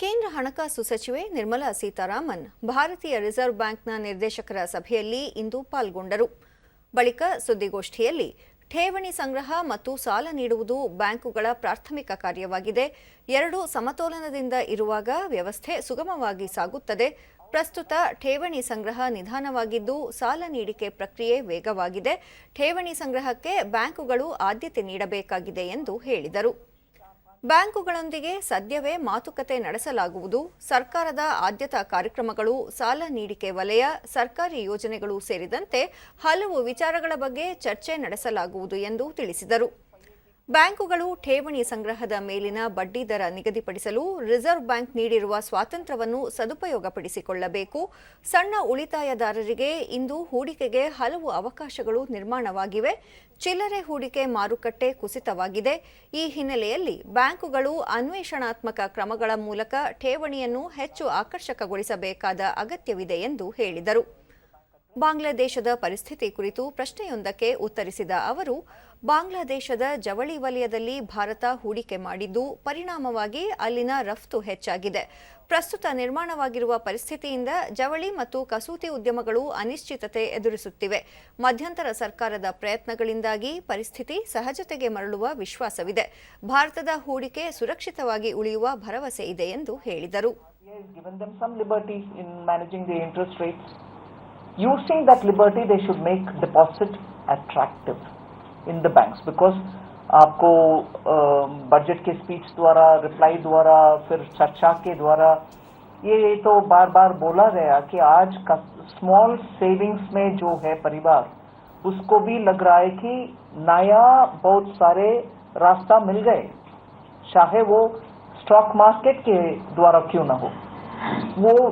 ಕೇಂದ್ರ ಹಣಕಾಸು ಸಚಿವೆ ನಿರ್ಮಲಾ ಸೀತಾರಾಮನ್ ಭಾರತೀಯ ರಿಸರ್ವ್ ಬ್ಯಾಂಕ್ನ ನಿರ್ದೇಶಕರ ಸಭೆಯಲ್ಲಿ ಇಂದು ಪಾಲ್ಗೊಂಡರು. ಬಳಿಕ ಸುದ್ದಿಗೋಷ್ಠಿಯಲ್ಲಿ ಠೇವಣಿ ಸಂಗ್ರಹ ಮತ್ತು ಸಾಲ ನೀಡುವುದು ಬ್ಯಾಂಕುಗಳ ಪ್ರಾಥಮಿಕ ಕಾರ್ಯವಾಗಿದೆ. ಎರಡು ಸಮತೋಲನದಿಂದ ಇರುವಾಗ ವ್ಯವಸ್ಥೆ ಸುಗಮವಾಗಿ ಸಾಗುತ್ತದೆ. ಪ್ರಸ್ತುತ ಠೇವಣಿ ಸಂಗ್ರಹ ನಿಧಾನವಾಗಿದ್ದು ಸಾಲ ನೀಡಿಕೆ ಪ್ರಕ್ರಿಯೆ ವೇಗವಾಗಿದೆ. ಠೇವಣಿ ಸಂಗ್ರಹಕ್ಕೆ ಬ್ಯಾಂಕುಗಳು ಆದ್ಯತೆ ನೀಡಬೇಕಾಗಿದೆ ಎಂದು ಹೇಳಿದರು. ಬ್ಯಾಂಕುಗಳೊಂದಿಗೆ ಸದ್ಯವೇ ಮಾತುಕತೆ ನಡೆಸಲಾಗುವುದು. ಸರ್ಕಾರದ ಆದ್ಯತಾ ಕಾರ್ಯಕ್ರಮಗಳು, ಸಾಲ ನೀಡಿಕೆ ವಲಯ, ಸರ್ಕಾರಿ ಯೋಜನೆಗಳು ಸೇರಿದಂತೆ ಹಲವು ವಿಚಾರಗಳ ಬಗ್ಗೆ ಚರ್ಚೆ ನಡೆಸಲಾಗುವುದು ಎಂದು ತಿಳಿಸಿದರು. ಬ್ಯಾಂಕುಗಳು ಠೇವಣಿ ಸಂಗ್ರಹದ ಮೇಲಿನ ಬಡ್ಡಿ ದರ ನಿಗದಿಪಡಿಸಲು ರಿಸರ್ವ್ ಬ್ಯಾಂಕ್ ನೀಡಿರುವ ಸ್ವಾತಂತ್ರ್ಯವನ್ನು ಸದುಪಯೋಗಪಡಿಸಿಕೊಳ್ಳಬೇಕು. ಸಣ್ಣ ಉಳಿತಾಯದಾರರಿಗೆ ಇಂದು ಹೂಡಿಕೆಗೆ ಹಲವು ಅವಕಾಶಗಳು ನಿರ್ಮಾಣವಾಗಿವೆ. ಚಿಲ್ಲರೆ ಹೂಡಿಕೆ ಮಾರುಕಟ್ಟೆ ಕುಸಿತವಾಗಿದೆ. ಈ ಹಿನ್ನೆಲೆಯಲ್ಲಿ ಬ್ಯಾಂಕುಗಳು ಅನ್ವೇಷಣಾತ್ಮಕ ಕ್ರಮಗಳ ಮೂಲಕ ಠೇವಣಿಯನ್ನು ಹೆಚ್ಚು ಆಕರ್ಷಕಗೊಳಿಸಬೇಕಾದ ಅಗತ್ಯವಿದೆ ಎಂದು ಹೇಳಿದರು. ಬಾಂಗ್ಲಾದೇಶದ ಪರಿಸ್ಥಿತಿ ಕುರಿತು ಪ್ರಶ್ನೆಯೊಂದಕ್ಕೆ ಉತ್ತರಿಸಿದ ಅವರು ಬಾಂಗ್ಲಾದೇಶದ ಜವಳಿ ವಲಯದಲ್ಲಿ ಭಾರತ ಹೂಡಿಕೆ ಮಾಡಿದ್ದು ಪರಿಣಾಮವಾಗಿ ಅಲ್ಲಿನ ರಫ್ತು ಹೆಚ್ಚಾಗಿದೆ. ಪ್ರಸ್ತುತ ನಿರ್ಮಾಣವಾಗಿರುವ ಪರಿಸ್ಥಿತಿಯಿಂದ ಜವಳಿ ಮತ್ತು ಕಸೂತಿ ಉದ್ಯಮಗಳು ಅನಿಶ್ಚಿತತೆ ಎದುರಿಸುತ್ತಿವೆ. ಮಧ್ಯಂತರ ಸರ್ಕಾರದ ಪ್ರಯತ್ನಗಳಿಂದಾಗಿ ಪರಿಸ್ಥಿತಿ ಸಹಜತೆಗೆ ಮರಳುವ ವಿಶ್ವಾಸವಿದೆ. ಭಾರತದ ಹೂಡಿಕೆ ಸುರಕ್ಷಿತವಾಗಿ ಉಳಿಯುವ ಭರವಸೆ ಇದೆ ಎಂದು ಹೇಳಿದರು. In द banks बिकॉज़ आपको बजट के स्पीच द्वारा रिप्लाई द्वारा, फिर चर्चा के द्वारा, ये तो बार बार बोला गया कि आज का स्मॉल सेविंग्स में जो है परिवार, उसको भी लग रहा है कि नया बहुत सारे रास्ता मिल गए, चाहे वो स्टॉक मार्केट के द्वारा क्यों ना हो। वो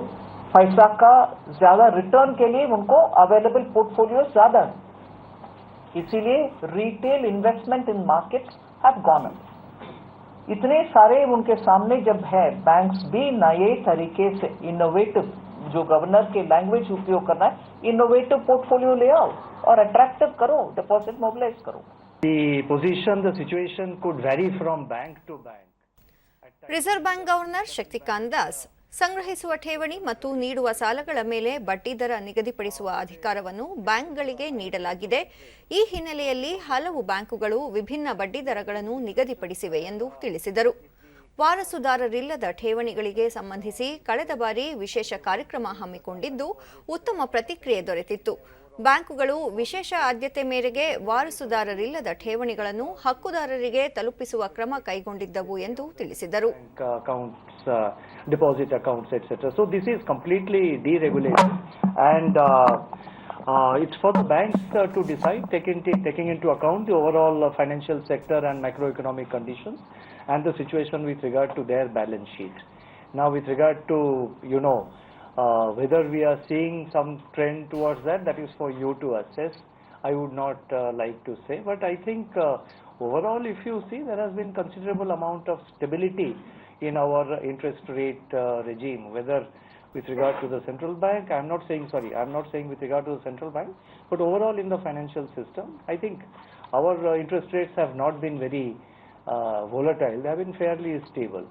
पैसा का ज़्यादा रिटर्न के लिए उनको अवेलेबल पोर्टफोलियो ज़्यादा है। इसीलिए retail investment in market have gone up इतने सारे उनके सामने जब है बैंक्स भी नए तरीके से इनोवेटिव जो गवर्नर के लैंग्वेज उपयोग करना है इनोवेटिव पोर्टफोलियो ले आओ और अट्रैक्टिव करो डिपॉजिट मोबिलाइज करो। Position situation the very from bank to bank reserve bank governor Shaktikanta Das ಸಂಗ್ರಹಿಸುವ ಠೇವಣಿ ಮತ್ತು ನೀಡುವ ಸಾಲಗಳ ಮೇಲೆ ಬಡ್ಡಿದರ ನಿಗದಿಪಡಿಸುವ ಅಧಿಕಾರವನ್ನು ಬ್ಯಾಂಕ್ಗಳಿಗೆ ನೀಡಲಾಗಿದೆ. ಈ ಹಿನ್ನೆಲೆಯಲ್ಲಿ ಹಲವು ಬ್ಯಾಂಕುಗಳು ವಿಭಿನ್ನ ಬಡ್ಡಿದರಗಳನ್ನು ನಿಗದಿಪಡಿಸಿವೆ ಎಂದು ತಿಳಿಸಿದರು. ವಾರಸುದಾರರಿಲ್ಲದ ಠೇವಣಿಗಳಿಗೆ ಸಂಬಂಧಿಸಿ ಕಳೆದ ಬಾರಿ ವಿಶೇಷ ಕಾರ್ಯಕ್ರಮ ಹಮ್ಮಿಕೊಂಡಿದ್ದು, ಉತ್ತಮ ಪ್ರತಿಕ್ರಿಯೆ ದೊರೆತಿತ್ತು. ಬ್ಯಾಂಕುಗಳು ವಿಶೇಷ ಆದ್ಯತೆ ಮೇರೆಗೆ ವಾರಸುದಾರರಿಲ್ಲದ ಠೇವಣಿಗಳನ್ನು ಹಕ್ಕುದಾರರಿಗೆ ತಲುಪಿಸುವ ಕ್ರಮ ಕೈಗೊಂಡಿದ್ದವು ಎಂದು ತಿಳಿಸಿದರು Bank accounts, uh, deposit accounts, etc. So this is completely deregulated, and uh, uh, it's for the banks uh, to decide, taking taking into account the overall uh, financial sector and macroeconomic conditions, and the situation with regard to their balance sheet. Uh, whether we are seeing some trend towards that, that is for you to assess. I would not uh, like to say, but I think uh, overall, if you see, there has been considerable amount of stability in our interest rate uh, regime, whether with regard to the central bank, I'm not saying, sorry, I'm not saying with regard to the central bank, but overall in the financial system, I think our uh, interest rates have not been very uh, volatile, they have been fairly stable.